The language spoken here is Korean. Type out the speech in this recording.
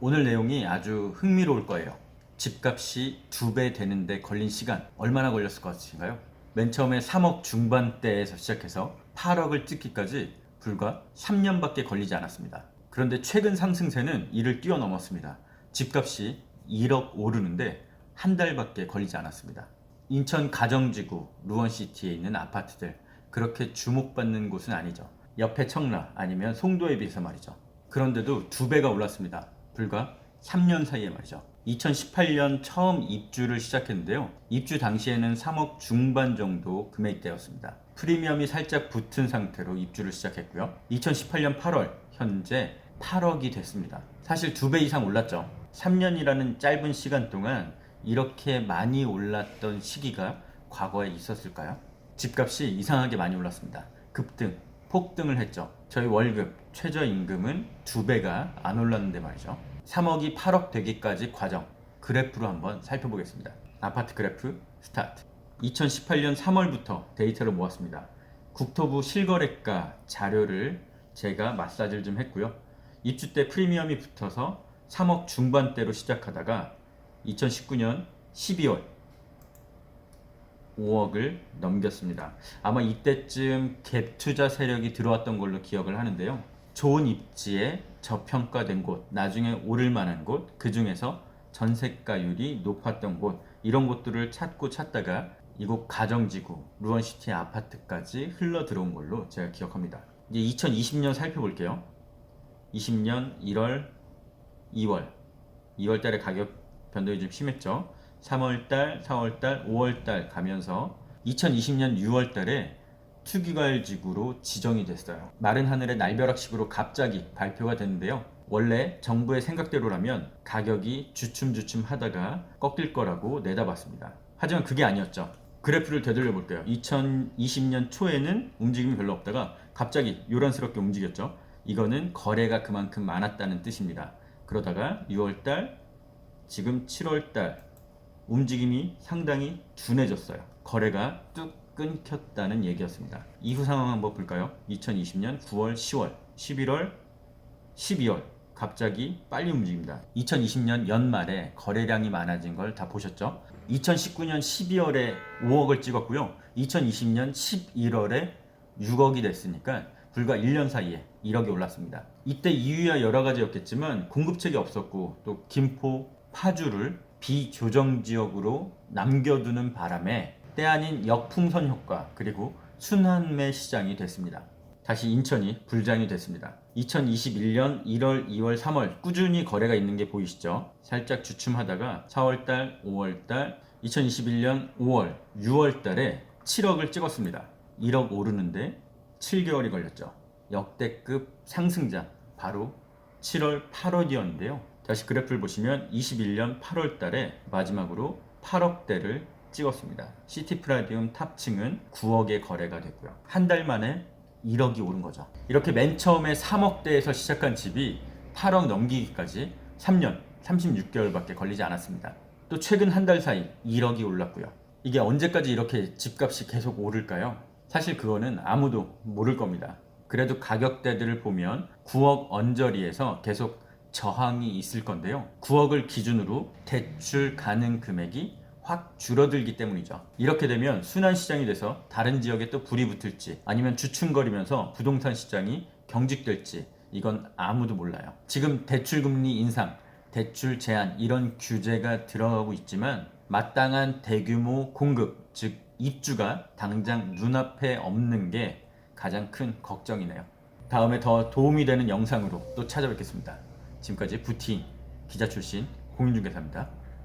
오늘 내용이 아주 흥미로울 거예요. 집값이 두 배 되는데 걸린 시간 얼마나 걸렸을 것 같으신가요? 맨 처음에 3억 중반대에서 시작해서 8억을 찍기까지 불과 3년밖에 걸리지 않았습니다. 그런데 최근 상승세는 이를 뛰어넘었습니다. 집값이 1억 오르는데 한 달밖에 걸리지 않았습니다. 인천 가정지구 루원시티에 있는 아파트들 그렇게 주목받는 곳은 아니죠. 옆에 청라 아니면 송도에 비해서 말이죠. 그런데도 두 배가 올랐습니다. 불과 3년 사이에 말이죠. 2018년 처음 입주를 시작했는데요. 입주 당시에는 3억 중반 정도 금액대였습니다. 프리미엄이 살짝 붙은 상태로 입주를 시작했고요. 2018년 8월 현재 8억이 됐습니다. 사실 두 배 이상 올랐죠. 3년이라는 짧은 시간 동안 이렇게 많이 올랐던 시기가 과거에 있었을까요? 집값이 이상하게 많이 올랐습니다. 급등, 폭등을 했죠. 저희 월급, 최저임금은 두 배가 안 올랐는데 말이죠. 3억이 8억 되기까지 과정, 그래프로 한번 살펴보겠습니다. 아파트 그래프 스타트. 2018년 3월부터 데이터를 모았습니다. 국토부 실거래가 자료를 제가 마사지를 좀 했고요. 입주 때 프리미엄이 붙어서 3억 중반대로 시작하다가 2019년 12월 5억을 넘겼습니다. 아마 이때쯤 갭 투자 세력이 들어왔던 걸로 기억을 하는데요. 좋은 입지에 저평가된 곳, 나중에 오를 만한 곳, 그 중에서 전세가율이 높았던 곳, 이런 곳들을 찾고 찾다가 이곳 가정지구, 루원시티 아파트까지 흘러 들어온 걸로 제가 기억합니다. 이제 2020년 살펴볼게요. 20년 1월, 2월, 2월 달에 가격 변동이 좀 심했죠. 3월 달, 4월 달, 5월 달 가면서 2020년 6월 달에 투기과열 지구로 지정이 됐어요. 마른 하늘의 날벼락식으로 갑자기 발표가 됐는데요. 원래 정부의 생각대로라면 가격이 주춤주춤 하다가 꺾일 거라고 내다봤습니다. 하지만 그게 아니었죠. 그래프를 되돌려 볼게요. 2020년 초에는 움직임이 별로 없다가 갑자기 요란스럽게 움직였죠. 이거는 거래가 그만큼 많았다는 뜻입니다. 그러다가 6월달, 지금 7월달 움직임이 상당히 둔해졌어요. 거래가 뚝 끊겼다는 얘기였습니다. 이후 상황 한번 볼까요? 2020년 9월, 10월, 11월, 12월 갑자기 빨리 움직입니다. 2020년 연말에 거래량이 많아진 걸 다 보셨죠? 2019년 12월에 5억을 찍었고요. 2020년 11월에 6억이 됐으니까 불과 1년 사이에 1억이 올랐습니다. 이때 이유야 여러 가지였겠지만 공급책이 없었고 또 김포, 파주를 비조정 지역으로 남겨두는 바람에 때 아닌 역풍선 효과 그리고 순환매 시장이 됐습니다. 다시 인천이 불장이 됐습니다. 2021년 1월, 2월, 3월 꾸준히 거래가 있는 게 보이시죠? 살짝 주춤하다가 4월달, 5월달, 2021년 5월, 6월달에 7억을 찍었습니다. 1억 오르는데 7개월이 걸렸죠. 역대급 상승자 바로 7월, 8월이었는데요. 다시 그래프를 보시면 21년 8월 달에 마지막으로 8억대를 찍었습니다. 시티 프라디움 탑층은 9억의 거래가 됐고요. 한 달 만에 1억이 오른 거죠. 이렇게 맨 처음에 3억대에서 시작한 집이 8억 넘기기까지 3년 36개월밖에 걸리지 않았습니다. 또 최근 한 달 사이 1억이 올랐고요. 이게 언제까지 이렇게 집값이 계속 오를까요? 사실 그거는 아무도 모를 겁니다. 그래도 가격대들을 보면 9억 언저리에서 계속 저항이 있을 건데요. 9억을 기준으로 대출 가능 금액이 확 줄어들기 때문이죠. 이렇게 되면 순환 시장이 돼서 다른 지역에 또 불이 붙을지 아니면 주춤거리면서 부동산 시장이 경직될지 이건 아무도 몰라요. 지금 대출 금리 인상, 대출 제한 이런 규제가 들어가고 있지만 마땅한 대규모 공급, 즉 입주가 당장 눈앞에 없는 게 가장 큰 걱정이네요. 다음에 더 도움이 되는 영상으로 또 찾아뵙겠습니다. 지금까지 부팅 기자 출신 공인중개사입니다.